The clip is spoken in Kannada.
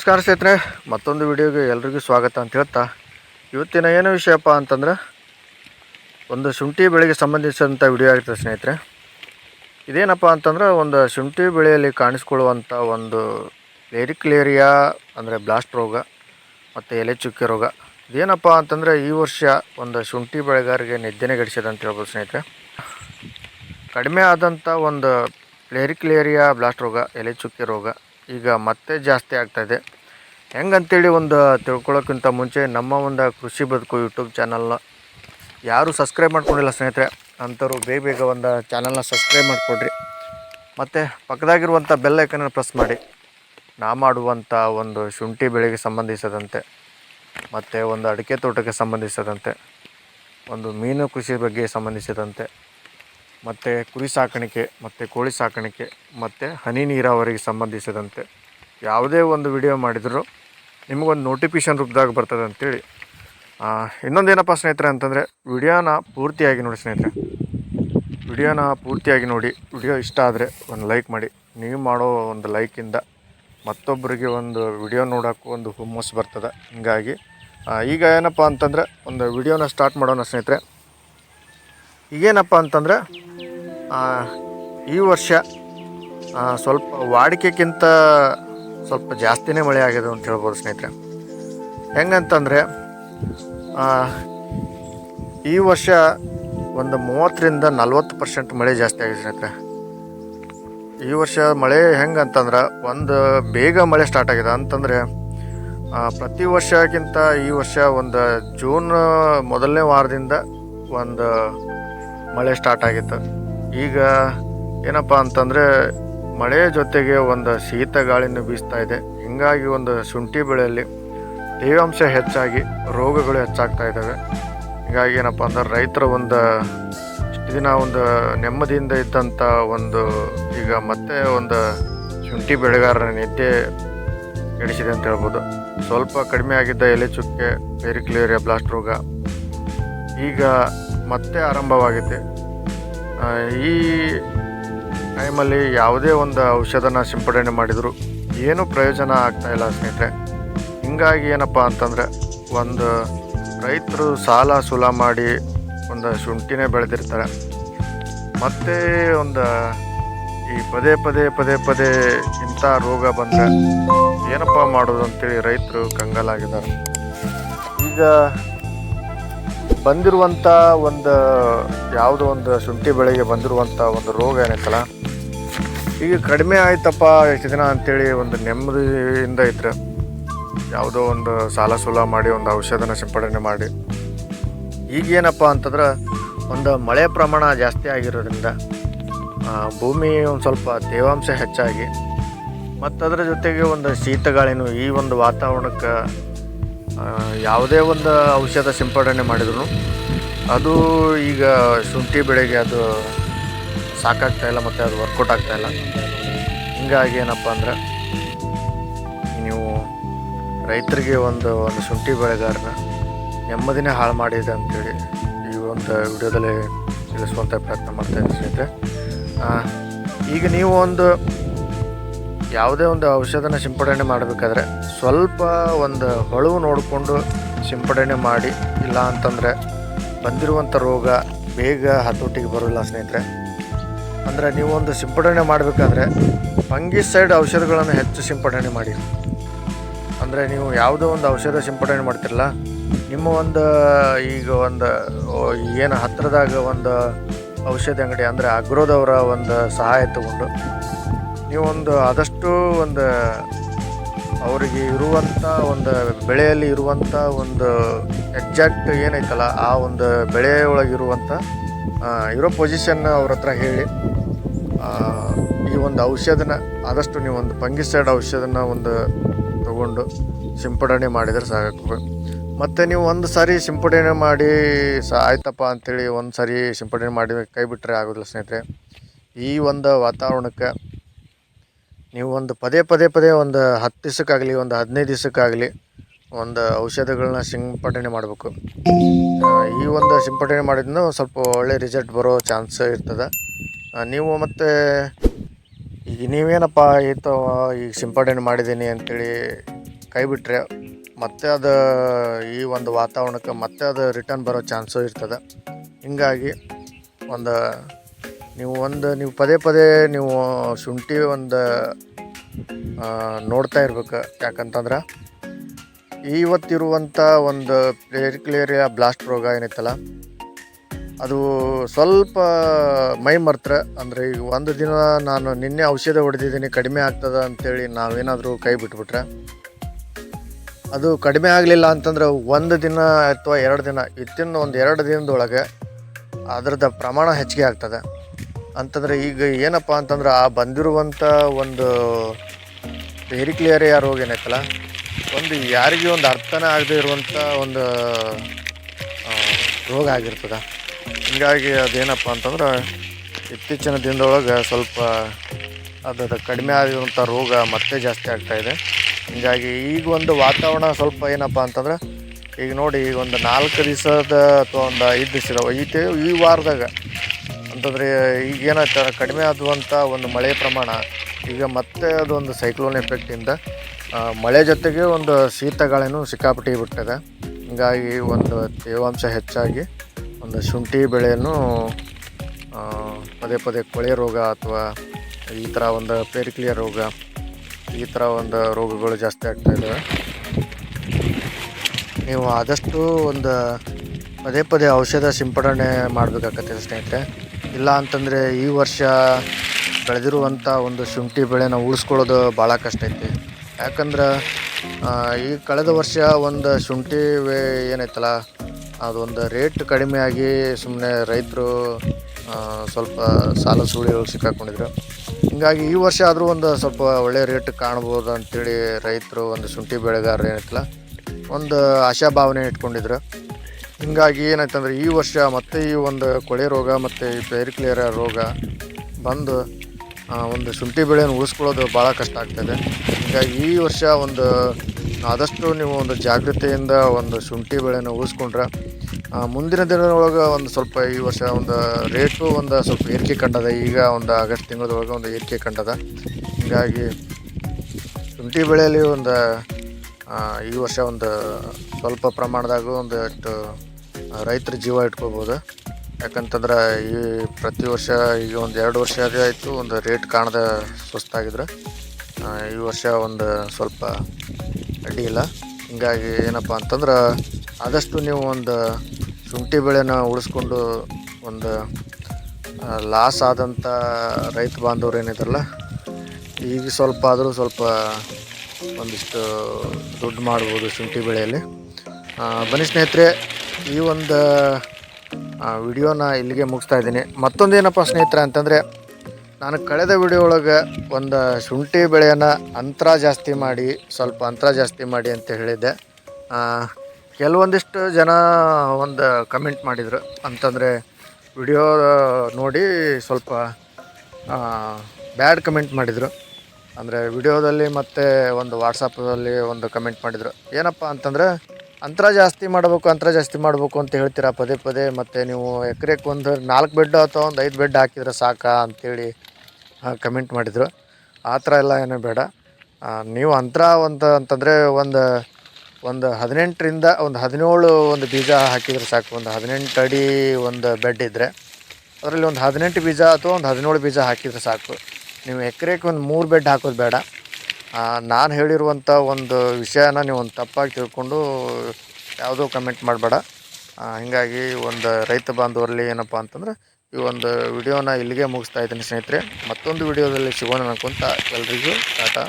ನಮಸ್ಕಾರ ಸ್ನೇಹಿತರೆ, ಮತ್ತೊಂದು ವಿಡಿಯೋಗೆ ಎಲ್ರಿಗೂ ಸ್ವಾಗತ ಅಂತ ಹೇಳ್ತಾ, ಇವತ್ತಿನ ಏನು ವಿಷಯಪ್ಪ ಅಂತಂದ್ರೆ, ಒಂದು ಶುಂಠಿ ಬೆಳೆಗೆ ಸಂಬಂಧಿಸಿದಂಥ ವಿಡಿಯೋ ಆಗಿರ್ತದೆ ಸ್ನೇಹಿತರೆ. ಇದೇನಪ್ಪ ಅಂತಂದ್ರೆ, ಒಂದು ಶುಂಠಿ ಬೆಳೆಯಲ್ಲಿ ಕಾಣಿಸ್ಕೊಳ್ಳುವಂಥ ಒಂದು ಲೇರಿಕ್ಲೇರಿಯಾ ಅಂದರೆ ಬ್ಲಾಸ್ಟ್ ರೋಗ, ಮತ್ತು ಎಲೆ ಚುಕ್ಕೆ ರೋಗ, ಇದೇನಪ್ಪ ಅಂತಂದರೆ ಈ ವರ್ಷ ಒಂದು ಶುಂಠಿ ಬೆಳೆಗಾರರಿಗೆ ನಿದ್ದೆನೆ ಗಡಿಸಿದೆ ಅಂತ ಹೇಳ್ಬೋದು ಸ್ನೇಹಿತರೆ. ಕಡಿಮೆ ಆದಂಥ ಒಂದು ಲೇರಿಕ್ಲೇರಿಯಾ ಬ್ಲಾಸ್ಟ್ ರೋಗ, ಎಲೆ ಚುಕ್ಕೆ ರೋಗ ಈಗ ಮತ್ತೆ ಜಾಸ್ತಿ ಆಗ್ತಾಯಿದೆ ಹೆಂಗಂತೇಳಿ ಒಂದು ತಿಳ್ಕೊಳ್ಳೋಕ್ಕಿಂತ ಮುಂಚೆ ನಮ್ಮ ಒಂದು ಕೃಷಿ ಬದುಕು ಯೂಟ್ಯೂಬ್ ಚಾನಲ್ನ ಯಾರೂ ಸಬ್ಸ್ಕ್ರೈಬ್ ಮಾಡ್ಕೊಂಡಿಲ್ಲ ಸ್ನೇಹಿತರೆ, ಅಂಥವ್ರು ಬೇಗ ಬೇಗ ಒಂದು ಚಾನಲ್ನ ಸಬ್ಸ್ಕ್ರೈಬ್ ಮಾಡಿಕೊಡ್ರಿ. ಮತ್ತು ಪಕ್ಕದಾಗಿರುವಂಥ ಬೆಲ್ ಐಕನನ್ನು ಪ್ರೆಸ್ ಮಾಡಿ. ನಾ ಮಾಡುವಂಥ ಒಂದು ಶುಂಠಿ ಬೆಳೆಗೆ ಸಂಬಂಧಿಸಿದಂತೆ, ಮತ್ತು ಒಂದು ಅಡಿಕೆ ತೋಟಕ್ಕೆ ಸಂಬಂಧಿಸಿದಂತೆ, ಒಂದು ಮೀನು ಕೃಷಿ ಬಗ್ಗೆ ಸಂಬಂಧಿಸಿದಂತೆ ಮತ್ತು ಕುರಿ ಸಾಕಾಣಿಕೆ ಮತ್ತು ಕೋಳಿ ಸಾಕಾಣಿಕೆ ಮತ್ತು ಹನಿ ನೀರಾವರಿಗೆ ಸಂಬಂಧಿಸಿದಂತೆ ಯಾವುದೇ ಒಂದು ವಿಡಿಯೋ ಮಾಡಿದರೂ ನಿಮಗೊಂದು ನೋಟಿಫಿಕೇಷನ್ ರೂಪದಾಗ ಬರ್ತದೆ ಅಂತೇಳಿ. ಆ, ಇನ್ನೊಂದೇನಪ್ಪ ಸ್ನೇಹಿತರೆ ಅಂತಂದರೆ ವಿಡಿಯೋನ ಪೂರ್ತಿಯಾಗಿ ನೋಡಿ ಸ್ನೇಹಿತರೆ. ವಿಡಿಯೋನ ಪೂರ್ತಿಯಾಗಿ ನೋಡಿ ವಿಡಿಯೋ ಇಷ್ಟ ಆದರೆ ಒಂದು ಲೈಕ್ ಮಾಡಿ. ನೀವು ಮಾಡೋ ಒಂದು ಲೈಕಿಂದ ಮತ್ತೊಬ್ಬರಿಗೆ ಒಂದು ವಿಡಿಯೋ ನೋಡೋಕ್ಕೂ ಒಂದು ಹುಮ್ಮಸ್ ಬರ್ತದೆ. ಹೀಗಾಗಿ ಈಗ ಏನಪ್ಪ ಅಂತಂದರೆ ಒಂದು ವಿಡಿಯೋನ ಸ್ಟಾರ್ಟ್ ಮಾಡೋಣ ಸ್ನೇಹಿತರೆ. ಈಗೇನಪ್ಪ ಅಂತಂದರೆ ಈ ವರ್ಷ ಸ್ವಲ್ಪ ವಾಡಿಕೆಗಿಂತ ಸ್ವಲ್ಪ ಜಾಸ್ತಿನೇ ಮಳೆ ಆಗಿದೆ ಅಂತ ಹೇಳ್ಬೋದು ಸ್ನೇಹಿತರೆ. ಹೆಂಗಂತಂದರೆ ಈ ವರ್ಷ ಒಂದು ಮೂವತ್ತರಿಂದ ನಲ್ವತ್ತು ಪರ್ಸೆಂಟ್ ಮಳೆ ಜಾಸ್ತಿ ಆಗಿದೆ ಸ್ನೇಹಿತರೆ. ಈ ವರ್ಷ ಮಳೆ ಹೆಂಗಂತಂದ್ರೆ, ಒಂದು ಬೇಗ ಮಳೆ ಸ್ಟಾರ್ಟ್ ಆಗಿದೆ. ಅಂತಂದರೆ ಪ್ರತಿ ವರ್ಷಕ್ಕಿಂತ ಈ ವರ್ಷ ಒಂದು ಜೂನ್ ಮೊದಲನೇ ವಾರದಿಂದ ಒಂದು ಮಳೆ ಸ್ಟಾರ್ಟ್ ಆಗಿತ್ತು. ಈಗ ಏನಪ್ಪ ಅಂತಂದರೆ ಮಳೆ ಜೊತೆಗೆ ಒಂದು ಶೀತ ಗಾಳಿನೂ ಬೀಸ್ತಾ ಇದೆ. ಹಿಂಗಾಗಿ ಒಂದು ಶುಂಠಿ ಬೆಳೆಯಲ್ಲಿ ತೇವಾಂಶ ಹೆಚ್ಚಾಗಿ ರೋಗಗಳು ಹೆಚ್ಚಾಗ್ತಾ ಇದ್ದಾವೆ ಹೀಗಾಗಿ ಏನಪ್ಪ ಅಂದ್ರೆ ರೈತರ ಒಂದು ಇಷ್ಟು ದಿನ ಒಂದು ನೆಮ್ಮದಿಯಿಂದ ಇದ್ದಂಥ ಒಂದು ಈಗ ಮತ್ತೆ ಒಂದು ಶುಂಠಿ ಬೆಳೆಗಾರರ ನಿದ್ದೆ ಕೆಡಿಸಿದೆ ಅಂತ ಹೇಳ್ಬೋದು. ಸ್ವಲ್ಪ ಕಡಿಮೆ ಆಗಿದ್ದ ಎಲೆ ಚುಕ್ಕೆ ಪೆರಿಕ್ಲೇರಿಯಾ, ಬ್ಲಾಸ್ಟ್ ರೋಗ ಈಗ ಮತ್ತೆ ಆರಂಭವಾಗಿದೆ. ಈ ಟೈಮಲ್ಲಿ ಯಾವುದೇ ಒಂದು ಔಷಧನ ಸಿಂಪಡಣೆ ಮಾಡಿದರೂ, ಏನೂ ಪ್ರಯೋಜನ ಆಗ್ತಾ ಇಲ್ಲ ಸ್ನೇಹಿತರೆ. ಹಿಂಗಾಗಿ ಏನಪ್ಪ ಅಂತಂದರೆ, ಒಂದು ರೈತರು ಸಾಲ ಸುಲ ಮಾಡಿ ಒಂದು ಶುಂಠಿನೇ ಬೆಳೆದಿರ್ತಾರೆ. ಮತ್ತೆ ಒಂದು ಈ ಪದೇ ಪದೇ ಪದೇ ಪದೇ ಇಂಥ ರೋಗ ಬಂದರೆ ಏನಪ್ಪ ಮಾಡೋದು ಅಂತೇಳಿ ರೈತರು ಕಂಗಾಲಾಗಿದ್ದಾರೆ. ಈಗ ಬಂದಿರುವಂಥ ಒಂದು, ಯಾವುದೋ ಒಂದು ಶುಂಠಿ ಬೆಳೆಗೆ ಬಂದಿರುವಂಥ ಒಂದು ರೋಗ ಏನೈತಲ್ಲ? ಈಗ ಕಡಿಮೆ ಆಯ್ತಪ್ಪ ಎಷ್ಟು ದಿನ ಅಂತೇಳಿ ಒಂದು ನೆಮ್ಮದಿಯಿಂದ ಇದ್ರೆ, ಯಾವುದೋ ಒಂದು ಸಾಲ ಸೂಲ ಮಾಡಿ, ಒಂದು ಔಷಧನ ಸಿಂಪಡಣೆ ಮಾಡಿ. ಈಗೇನಪ್ಪ ಅಂತಂದ್ರೆ, ಒಂದು ಮಳೆ ಪ್ರಮಾಣ ಜಾಸ್ತಿ ಆಗಿರೋದ್ರಿಂದ ಭೂಮಿ ಒಂದು ಸ್ವಲ್ಪ ತೇವಾಂಶ ಹೆಚ್ಚಾಗಿ ಮತ್ತು ಅದರ ಜೊತೆಗೆ ಒಂದು ಶೀತ ಗಾಳಿನೂ ಈ ಒಂದು ವಾತಾವರಣಕ್ಕೆ ಯಾವುದೇ ಒಂದು ಔಷಧ ಸಿಂಪಡಣೆ ಮಾಡಿದ್ರು ಅದು ಈಗ ಶುಂಠಿ ಬೆಳೆಗೆ ಅದು ಸಾಕಾಗ್ತಾಯಿಲ್ಲ ಮತ್ತು ಅದು ವರ್ಕೌಟ್ ಆಗ್ತಾಯಿಲ್ಲ ಹಿಂಗಾಗಿ ಏನಪ್ಪ ಅಂದ್ರೆ ನೀವು ರೈತರಿಗೆ ಒಂದು ಒಂದು ಶುಂಠಿ ಬೆಳೆಗಾರನ ನೆಮ್ಮದಿನೇ ಹಾಳು ಮಾಡಿದೆ ಅಂತೇಳಿ ಈ ಒಂದು ವಿಡಿಯೋದಲ್ಲಿ ತಿಳಿಸುವಂಥ ಪ್ರಯತ್ನ ಮಾಡ್ತಾ ಇದ್ದೀನಿ ಸ್ನೇಹಿತರೆ. ಈಗ ನೀವು ಒಂದು ಯಾವುದೇ ಒಂದು ಔಷಧನ ಸಿಂಪಡಣೆ ಮಾಡಬೇಕಾದ್ರೆ ಸ್ವಲ್ಪ ಒಂದು ಹೊಳವು ನೋಡಿಕೊಂಡು ಸಿಂಪಡಣೆ ಮಾಡಿ, ಇಲ್ಲ ಅಂತಂದರೆ ಬಂದಿರುವಂಥ ರೋಗ ಬೇಗ ಹತೋಟಿಗೆ ಬರೋಲ್ಲ ಸ್ನೇಹಿತರೆ. ಅಂದರೆ ನೀವೊಂದು ಸಿಂಪಡಣೆ ಮಾಡಬೇಕಾದ್ರೆ ಫಂಗಿಸೈಡ್ ಔಷಧಗಳನ್ನು ಹೆಚ್ಚು ಸಿಂಪಡಣೆ ಮಾಡಿ. ಅಂದರೆ ನೀವು ಯಾವುದೋ ಒಂದು ಔಷಧ ಸಿಂಪಡಣೆ ಮಾಡ್ತಿರಲ್ಲ, ನಿಮ್ಮ ಒಂದು ಈಗ ಒಂದು ಏನು ಹತ್ತಿರದಾಗ ಒಂದು ಔಷಧಿ ಅಂಗಡಿ ಅಂದರೆ ಅಗ್ರೋದವರ ಒಂದು ಸಹಾಯ ತಗೊಂಡು ನೀವೊಂದು ಆದಷ್ಟು ಒಂದು ಅವರಿಗೆ ಇರುವಂಥ ಒಂದು ಬೆಳೆಯಲ್ಲಿ ಇರುವಂಥ ಒಂದು ಎಕ್ಸಾಕ್ಟ್ ಏನೈತಲ್ಲ, ಆ ಒಂದು ಬೆಳೆಯೊಳಗಿರುವಂಥ ಇರೋ ಪೊಸಿಷನ್ ಅವ್ರ ಹತ್ರ ಹೇಳಿ. ಈ ಒಂದು ಔಷಧನ, ಆದಷ್ಟು ನೀವು ಒಂದು ಪಂಗಿಸೈಡ್ ಔಷಧನ ಒಂದು ತಗೊಂಡು ಸಿಂಪಡಣೆ ಮಾಡಿದರೆ ಸಾಕು ಮತ್ತು ನೀವು ಒಂದು ಸಾರಿ ಸಿಂಪಡಣೆ ಮಾಡಿ ಸ, ಆಯ್ತಪ್ಪ ಅಂಥೇಳಿ ಒಂದು ಸಾರಿ ಸಿಂಪಡಣೆ ಮಾಡಿ ಕೈ ಬಿಟ್ಟರೆ ಆಗೋದಿಲ್ಲ ಸ್ನೇಹಿತರೆ. ಈ ಒಂದು ವಾತಾವರಣಕ್ಕೆ ನೀವು ಒಂದು ಪದೇ ಪದೇ ಪದೇ ಒಂದು ಹತ್ತು ದಿವಸಕ್ಕಾಗಲಿ, ಒಂದು ಹದಿನೈದು ದಿವಸಕ್ಕಾಗಲಿ ಒಂದು ಔಷಧಗಳನ್ನ ಸಿಂಪಡಣೆ ಮಾಡಬೇಕು. ಈ ಒಂದು ಸಿಂಪಡಣೆ ಮಾಡಿದ್ನ ಸ್ವಲ್ಪ ಒಳ್ಳೆ ರಿಸಲ್ಟ್ ಬರೋ ಚಾನ್ಸ್ ಇರ್ತದೆ. ನೀವು ಮತ್ತು ಈಗ ನೀವೇನಪ್ಪ ಈತ ಈಗ ಸಿಂಪಡಣೆ ಮಾಡಿದ್ದೀನಿ ಅಂತೇಳಿ ಕೈ ಬಿಟ್ಟರೆ ಮತ್ತೆ ಅದು ಈ ಒಂದು ವಾತಾವರಣಕ್ಕೆ ಮತ್ತೆ ಅದು ರಿಟರ್ನ್ ಬರೋ ಚಾನ್ಸು ಇರ್ತದೆ. ಹಿಂಗಾಗಿ ಒಂದು ನೀವು ಒಂದು, ನೀವು ಪದೇ ಪದೇ ನೀವು ಶುಂಠಿ ಒಂದು ನೋಡ್ತಾ ಇರ್ಬೇಕು. ಯಾಕಂತಂದ್ರೆ ಇವತ್ತಿರುವಂಥ ಒಂದು ಪ್ಲೇರಿಕ್ಲೇರಿಯಾ ಬ್ಲಾಸ್ಟ್ ರೋಗ ಏನೈತಲ್ಲ ಅದು ಸ್ವಲ್ಪ ಮೈ ಮರ್ತ್ರೆ, ಅಂದರೆ ಈಗ ಒಂದು ದಿನ ನಾನು ನಿನ್ನೆ ಔಷಧ ಹೊಡೆದಿದ್ದೀನಿ, ಕಡಿಮೆ ಆಗ್ತದ ಅಂಥೇಳಿ ನಾವೇನಾದರೂ ಕೈ ಬಿಟ್ಬಿಟ್ರೆ, ಅದು ಕಡಿಮೆ ಆಗಲಿಲ್ಲ ಅಂತಂದ್ರೆ ಒಂದು ದಿನ ಅಥವಾ ಎರಡು ದಿನ ಇತ್ತಿನ ಒಂದು ಎರಡು ದಿನದೊಳಗೆ ಅದ್ರದ್ದು ಪ್ರಮಾಣ ಹೆಚ್ಚಿಗೆ ಆಗ್ತದೆ. ಅಂತಂದರೆ ಈಗ ಏನಪ್ಪ ಅಂತಂದ್ರೆ ಆ ಬಂದಿರುವಂಥ ಒಂದು ಹೆರಿಕ್ಲಿಯರ್ ಯಾರು ಏನೈತಲ್ಲ ಒಂದು ಯಾರಿಗೆ ಒಂದು ಅರ್ಥನೇ ಆಗದೆ ಇರುವಂಥ ಒಂದು ರೋಗ ಆಗಿರ್ತದೆ. ಹಿಂಗಾಗಿ ಅದೇನಪ್ಪ ಅಂತಂದ್ರೆ ಇತ್ತೀಚಿನ ದಿನದೊಳಗೆ ಸ್ವಲ್ಪ ಅದರ ಕಡಿಮೆ ಆಗಿರುವಂಥ ರೋಗ ಮತ್ತೆ ಜಾಸ್ತಿ ಆಗ್ತಾ ಇದೆ. ಹಿಂಗಾಗಿ ಈಗ ಒಂದು ವಾತಾವರಣ ಸ್ವಲ್ಪ ಏನಪ್ಪ ಅಂತಂದ್ರೆ ಈಗ ನೋಡಿ ಈಗ ಒಂದು ನಾಲ್ಕು ದಿವಸದ ಅಥವಾ ಒಂದು ಐದು ದಿವಸ ಈ ವಾರದಾಗ ಅಂತಂದರೆ, ಈಗ ಏನಾಯ್ತು ಕಡಿಮೆ ಆದುವಂಥ ಒಂದು ಮಳೆ ಪ್ರಮಾಣ, ಈಗ ಮತ್ತೆ ಅದೊಂದು ಸೈಕ್ಲೋನ್ ಎಫೆಕ್ಟಿಂದ ಮಳೆ ಜೊತೆಗೆ ಒಂದು ಶೀತ ಸಿಕ್ಕಾಪಟ್ಟಿ ಬಿಟ್ಟಿದೆ ಹೀಗಾಗಿ ಒಂದು ತೇವಾಂಶ ಹೆಚ್ಚಾಗಿ, ಒಂದು ಶುಂಠಿ ಬೆಳೆಯನ್ನು ಪದೇ ಪದೇ ಕೊಳೆ ರೋಗ ಅಥವಾ ಈ ಥರ ಒಂದು ಪೇರಿಕ್ಲಿಯ ರೋಗ, ಈ ಥರ ಒಂದು ರೋಗಗಳು ಜಾಸ್ತಿ ಆಗ್ತಾ ಇದ್ದಾವೆ ನೀವು ಆದಷ್ಟು ಒಂದು ಪದೇ ಪದೇ ಔಷಧ ಸಿಂಪಡಣೆ ಮಾಡಬೇಕಾಗತ್ತೆ ಸ್ನೇಹಿತರೆ. ಇಲ್ಲ ಅಂತಂದರೆ ಈ ವರ್ಷ ಬೆಳೆದಿರುವಂಥ ಒಂದು ಶುಂಠಿ ಬೆಳೆನ ಉಳಿಸ್ಕೊಳ್ಳೋದು ಭಾಳ ಕಷ್ಟ ಐತಿ. ಯಾಕಂದ್ರೆ ಈ ಕಳೆದ ವರ್ಷ ಒಂದು ಶುಂಠಿ ವೇ- ಏನೈತಲ್ಲ, ಅದೊಂದು ರೇಟ್ ಕಡಿಮೆ ಆಗಿ ಸುಮ್ಮನೆ ರೈತರು ಸ್ವಲ್ಪ ಸಾಲ ಸುಳಿಗಳು ಸಿಕ್ಕಾಕೊಂಡಿದ್ರು. ಹಿಂಗಾಗಿ ಈ ವರ್ಷ ಆದರೂ ಒಂದು ಸ್ವಲ್ಪ ಒಳ್ಳೆಯ ರೇಟ್ ಕಾಣ್ಬೋದು ಅಂತೇಳಿ ರೈತರು ಒಂದು ಶುಂಠಿ ಬೆಳೆಗಾರರು ಏನೈತಲ್ಲ, ಒಂದು ಆಶಾಭಾವನೆ ಇಟ್ಕೊಂಡಿದ್ರು. ಹಿಂಗಾಗಿ ಏನಾಯ್ತಂದ್ರೆ ಈ ವರ್ಷ ಮತ್ತೆ ಈ ಒಂದು ಕೊಳೆ ರೋಗ ಮತ್ತು ಈ ಪೇರಿಕ್ಲೇರ ರೋಗ ಬಂದು ಒಂದು ಶುಂಠಿ ಬೆಳೆಯನ್ನು ಉಳಿಸ್ಕೊಳ್ಳೋದು ಭಾಳ ಕಷ್ಟ ಆಗ್ತದೆ. ಹೀಗಾಗಿ ಈ ವರ್ಷ ಒಂದು ಆದಷ್ಟು ನೀವು ಒಂದು ಜಾಗೃತೆಯಿಂದ ಒಂದು ಶುಂಠಿ ಬೆಳೆಯನ್ನು ಉಳಿಸ್ಕೊಂಡ್ರೆ ಮುಂದಿನ ದಿನದೊಳಗೆ ಒಂದು ಸ್ವಲ್ಪ ಈ ವರ್ಷ ಒಂದು ರೇಟು ಒಂದು ಸ್ವಲ್ಪ ಏರಿಕೆ ಕಂಡದ. ಈಗ ಒಂದು ಆಗಸ್ಟ್ ತಿಂಗಳದೊಳಗೆ ಒಂದು ಏರಿಕೆ ಕಂಡದ. ಹೀಗಾಗಿ ಶುಂಠಿ ಬೆಳೆಯಲ್ಲಿ ಒಂದು ಈ ವರ್ಷ ಒಂದು ಸ್ವಲ್ಪ ಪ್ರಮಾಣದಾಗ ಒಂದಷ್ಟು ರೈತರ ಜೀವ ಇಟ್ಕೋಬೋದು. ಯಾಕಂತಂದ್ರೆ ಈ ಪ್ರತಿ ವರ್ಷ ಈಗ ಒಂದು ಎರಡು ವರ್ಷ ಅದೇ ಆಯಿತು, ಒಂದು ರೇಟ್ ಕಾಣದ ಸುಸ್ತಾಗಿದ್ರೆ ಈ ವರ್ಷ ಒಂದು ಸ್ವಲ್ಪ ಅಡ್ಡಿ ಇಲ್ಲ. ಹಿಂಗಾಗಿ ಏನಪ್ಪ ಅಂತಂದ್ರೆ ಆದಷ್ಟು ನೀವು ಒಂದು ಶುಂಠಿ ಬೆಳೆನ ಉಳಿಸ್ಕೊಂಡು ಒಂದು ಲಾಸ್ ಆದಂಥ ರೈತ ಬಾಂಧವ್ರು ಏನಿದ್ರಲ್ಲ, ಈಗ ಸ್ವಲ್ಪ ಆದರೂ ಸ್ವಲ್ಪ ಒಂದಿಷ್ಟು ದುಡ್ಡು ಮಾಡ್ಬೋದು ಶುಂಠಿ ಬೆಳೆಯಲ್ಲಿ. ಬನ್ನಿ ಸ್ನೇಹಿತರೆ ಈ ಒಂದು ವಿಡಿಯೋನ ಇಲ್ಲಿಗೆ ಮುಗಿಸ್ತಾ ಇದ್ದೀನಿ. ಮತ್ತೊಂದೇನಪ್ಪ ಸ್ನೇಹಿತರೆ ಅಂತಂದರೆ, ನಾನು ಕಳೆದ ವಿಡಿಯೋ ಒಳಗೆ ಒಂದು ಶುಂಠಿ ಬೆಳೆಯನ್ನು ಅಂತರ ಜಾಸ್ತಿ ಮಾಡಿ, ಸ್ವಲ್ಪ ಅಂತರ ಜಾಸ್ತಿ ಮಾಡಿ ಅಂತ ಹೇಳಿದ್ದೆ. ಕೆಲವೊಂದಿಷ್ಟು ಜನ ಒಂದು ಕಮೆಂಟ್ ಮಾಡಿದರು. ಅಂತಂದರೆ, ವಿಡಿಯೋ ನೋಡಿ ಸ್ವಲ್ಪ ಬ್ಯಾಡ್ ಕಮೆಂಟ್ ಮಾಡಿದರು. ಅಂದರೆ ವಿಡಿಯೋದಲ್ಲಿ ಮತ್ತು ಒಂದು ವಾಟ್ಸಪ್ಪಲ್ಲಿ ಒಂದು ಕಮೆಂಟ್ ಮಾಡಿದರು. ಏನಪ್ಪ ಅಂತಂದರೆ ಅಂತರ ಜಾಸ್ತಿ ಮಾಡಬೇಕು, ಅಂತರ ಜಾಸ್ತಿ ಮಾಡಬೇಕು ಅಂತ ಹೇಳ್ತೀರಾ? ಪದೇ ಪದೇ ಮತ್ತು ನೀವು ಎಕರೆಗೆ ಒಂದು ನಾಲ್ಕು ಬೆಡ್ ಅಥವಾ ಒಂದು ಐದು ಬೆಡ್ ಹಾಕಿದ್ರೆ ಸಾಕಾ ಅಂತೇಳಿ ಕಮೆಂಟ್ ಮಾಡಿದರು. ಆ ಥರ ಎಲ್ಲ ಏನೂ ಬೇಡ. ನೀವು ಅಂತರ ಒಂದು ಅಂತಂದರೆ ಒಂದು ಒಂದು ಹದಿನೆಂಟರಿಂದ ಒಂದು ಹದಿನೇಳು ಒಂದು ಬೀಜ ಹಾಕಿದ್ರೆ ಸಾಕು. ಒಂದು ಹದಿನೆಂಟು ಅಡಿ ಒಂದು ಬೆಡ್ ಇದ್ದರೆ ಅದರಲ್ಲಿ ಒಂದು ಹದಿನೆಂಟು ಬೀಜ ಅಥವಾ ಒಂದು ಹದಿನೇಳು ಬೀಜ ಹಾಕಿದ್ರೆ ಸಾಕು. ನೀವು ಎಕರೆಗೆ ಒಂದು ಮೂರು ಬೆಡ್ ಹಾಕೋದು ಬೇಡ. ನಾನು ಹೇಳಿರುವಂಥ ಒಂದು ವಿಷಯನ ನೀವು ಒಂದು ತಪ್ಪಾಗಿ ತಿಳ್ಕೊಂಡು ಯಾವುದೋ ಕಮೆಂಟ್ ಮಾಡಬೇಡ. ಹೀಗಾಗಿ ಒಂದು ರೈತ ಬಾಂಧವರಲ್ಲಿ ಏನಪ್ಪ ಅಂತಂದ್ರೆ ಈ ಒಂದು ವಿಡಿಯೋನ ಇಲ್ಲಿಗೆ ಮುಗಿಸ್ತಾ ಇದ್ದೀನಿ ಸ್ನೇಹಿತರೆ. ಮತ್ತೊಂದು ವಿಡಿಯೋದಲ್ಲಿ ಸಿಗೋಣ ಅನ್ಕೊಂತ ಎಲ್ರಿಗೂ ಟಾಟಾ.